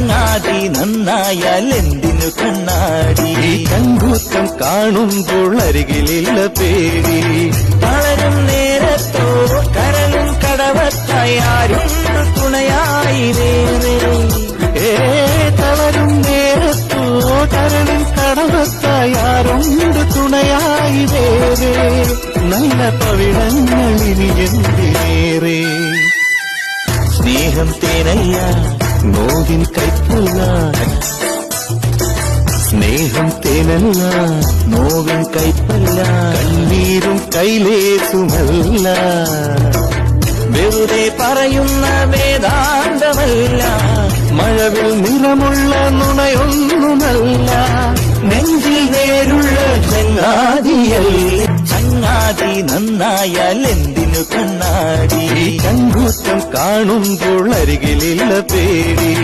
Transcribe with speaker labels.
Speaker 1: ചങ്ങാതി നന്നായാൽ എന്തിനു കണ്ണാടി?
Speaker 2: കങ്കൂത്തം കാണുമ്പോൾ അരികിലില്ല പേടി.
Speaker 1: വളരും നേരത്തോ കരലും കടവത്തായി തുണയായി വേറെ?
Speaker 2: ഏ തളരും നേരത്തോ കരളിൽ കടവത്തായാറുണ്ട് തുണയായി വേറെ? നല്ല പവിടങ്ങളിനി എന്തിനേറെ?
Speaker 1: സ്നേഹം തേനല്ല
Speaker 2: നോവിൻ കൈപ്പുള്ള സ്നേഹം തേനല്ല
Speaker 1: നോവിൻ കൈപ്പല്ല
Speaker 2: കണ്ണീരും കൈലേസുമല്ല
Speaker 1: വെറുതെ പറയുന്ന വേദാന്തമല്ല
Speaker 2: മഴവിൽ നിറമുള്ള നുണയൊന്നുമല്ല
Speaker 1: നെഞ്ചിൽ നേരുള്ള ചങ്ങാതിയല്ലേ. ചങ്ങാതി നന്നായാൽ എന്തിനു കണ്ണാടി?
Speaker 2: ഈ കങ്കൂറ്റം കാണുമ്പോൾ അരികിലില്ല പേടി.